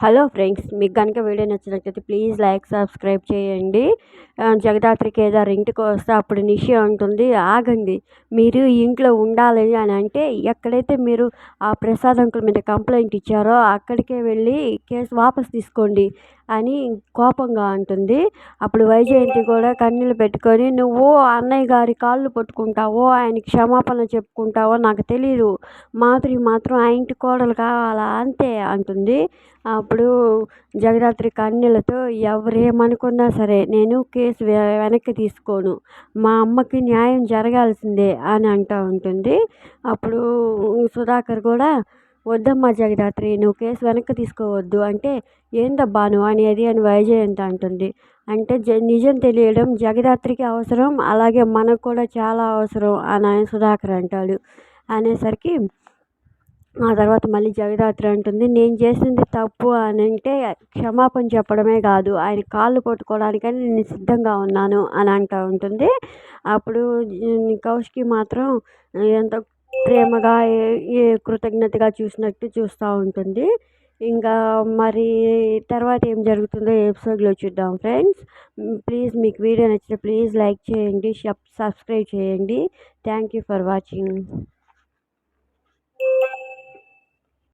Hello friends మీకు కనుక video నచ్చినట్లయితే ప్లీజ్ లైక్ సబ్స్క్రైబ్ చేయండి. జగదాత్రి కేదార్ ఇంటికి వస్తే అప్పుడు నిషి ఉంటుంది ఆగండి మీరు ఇంట్లో ఉండాలి అని అంటే ఎక్కడైతే మీరు ఆ ప్రసాద్ అంకుల్ మీద కంప్లైంట్ ఇచ్చారో అక్కడికే వెళ్ళి కేసు వాపస్ తీసుకోండి అని కోపంగా ఉంటుంది అప్పుడు వైజయంతి కూడా కన్నీళ్ళు పెట్టుకొని నువ్వు అన్నయ్య గారి కాళ్ళు పట్టుకుంటావో ఆయన క్షమాపణ చెప్పుకుంటావో నాకు తెలీదు. మాధురి మాత్రం ఆ ఇంటి కోడలు కావాలా? అంతే అంటుంది. అప్పుడు జగదాత్రి కన్నీళ్ళతో ఎవరేమనుకున్నా సరే నేను కేసు వెనక్కి తీసుకోను. మా అమ్మకి న్యాయం జరగాల్సిందే అని అంటూ ఉంటుంది. అప్పుడు సుధాకర్ కూడా వద్దమ్మా జగదాత్రి నువ్వు కేసు వెనక్కి తీసుకోవద్దు. అంటే ఏందబ్బా నువ్వు అనేది అని వైజయంతి అంటుంది అంటే జ నిజం తెలియడం జగదాత్రికి అవసరం అలాగే మనకు కూడా చాలా అవసరం అని ఆయన సుధాకర్ అంటాడు. అనేసరికి ఆ తర్వాత మళ్ళీ జగదాత్రి అంటుంది నేను చేసింది తప్పు అని అంటే క్షమాపణ చెప్పడమే కాదు ఆయన కాళ్ళు పట్టుకోవడానికని నేను సిద్ధంగా ఉన్నాను అని అంటూ ఉంటుంది. అప్పుడు కౌశికి మాత్రం ఎంత ప్రేమగా ఏ కృతజ్ఞతగా చూసినట్టు చూస్తూ ఉంటుంది. ఇంకా మరి తర్వాత ఏం జరుగుతుందో ఎపిసోడ్లో చూద్దాం ఫ్రెండ్స్. ప్లీజ్ మీకు వీడియో నచ్చితే ప్లీజ్ లైక్ చేయండి సబ్స్క్రైబ్ చేయండి. Thank you for watching.